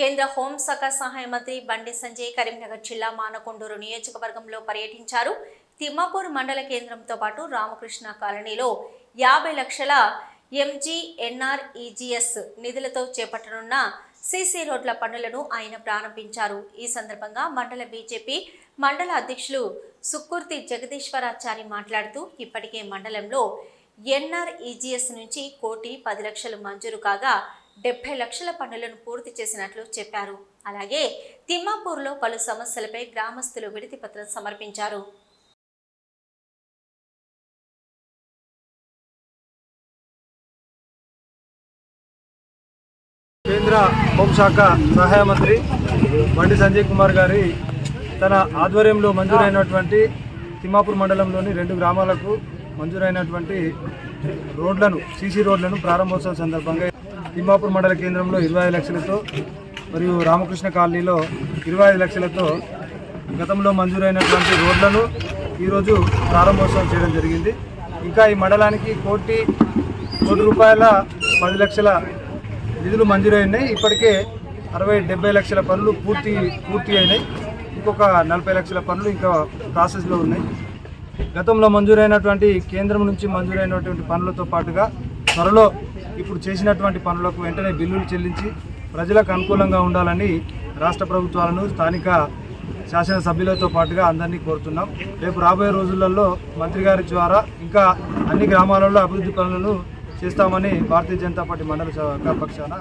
కేంద్ర హోంశాఖ సహాయ మంత్రి బండి సంజయ్ కరీంనగర్ జిల్లా మానకొండూరు నియోజకవర్గంలో పర్యటించారు. తిమ్మాపూర్ మండల కేంద్రంతో పాటు రామకృష్ణ కాలనీలో యాభై లక్షల ఎంజీఎన్ఆర్ఈజీఎస్ నిధులతో చేపట్టనున్న సీసీ రోడ్ల పనులను ఆయన ప్రారంభించారు. ఈ సందర్భంగా మండల బీజేపీ మండల అధ్యక్షులు సుక్కుర్తి జగదీశ్వరాచారి మాట్లాడుతూ ఇప్పటికే మండలంలో ఎన్ఆర్ఈజీఎస్ నుంచి కోటి పది లక్షలు మంజూరు కాగా డెబ్బై లక్షల పనులను పూర్తి చేసినట్లు చెప్పారు. అలాగే తిమ్మాపూర్లో పలు సమస్యలపై గ్రామస్తులు విడతి పత్రం సమర్పించారు. కేంద్ర హోంశాఖ సహాయ మంత్రి బండి సంజయ్ కుమార్ గారి తన ఆధ్వర్యంలో మంజూరైనటువంటి తిమ్మాపూర్ మండలంలోని రెండు గ్రామాలకు మంజూరైనటువంటి రోడ్లను సీసీ రోడ్లను ప్రారంభోత్సవం సందర్భంగా తిమ్మాపూర్ మండల కేంద్రంలో ఇరవై ఐదు లక్షలతో మరియు రామకృష్ణ కాలనీలో ఇరవై ఐదు లక్షలతో గతంలో మంజూరైనటువంటి రోడ్లను ఈరోజు ప్రారంభోత్సవం చేయడం జరిగింది. ఇంకా ఈ మండలానికి కోటి కోటి రూపాయల పది లక్షల నిధులు మంజూరైనాయి. ఇప్పటికే అరవై డెబ్బై లక్షల పనులు పూర్తి పూర్తి అయినాయి. ఇంకొక నలభై లక్షల పనులు ఇంకా ప్రాసెస్లో ఉన్నాయి. గతంలో మంజూరైనటువంటి కేంద్రం నుంచి మంజూరైనటువంటి పనులతో పాటుగా త్వరలో ఇప్పుడు చేసినటువంటి పనులకు వెంటనే బిల్లులు చెల్లించి ప్రజలకు అనుకూలంగా ఉండాలని రాష్ట్ర ప్రభుత్వాలను స్థానిక శాసనసభ్యులతో పాటుగా అందరినీ కోరుతున్నాం. రేపు రాబోయే రోజులలో మంత్రి గారి ద్వారా ఇంకా అన్ని గ్రామాలలో అభివృద్ధి పనులను చేస్తామని భారతీయ జనతా పార్టీ మండల పక్షాన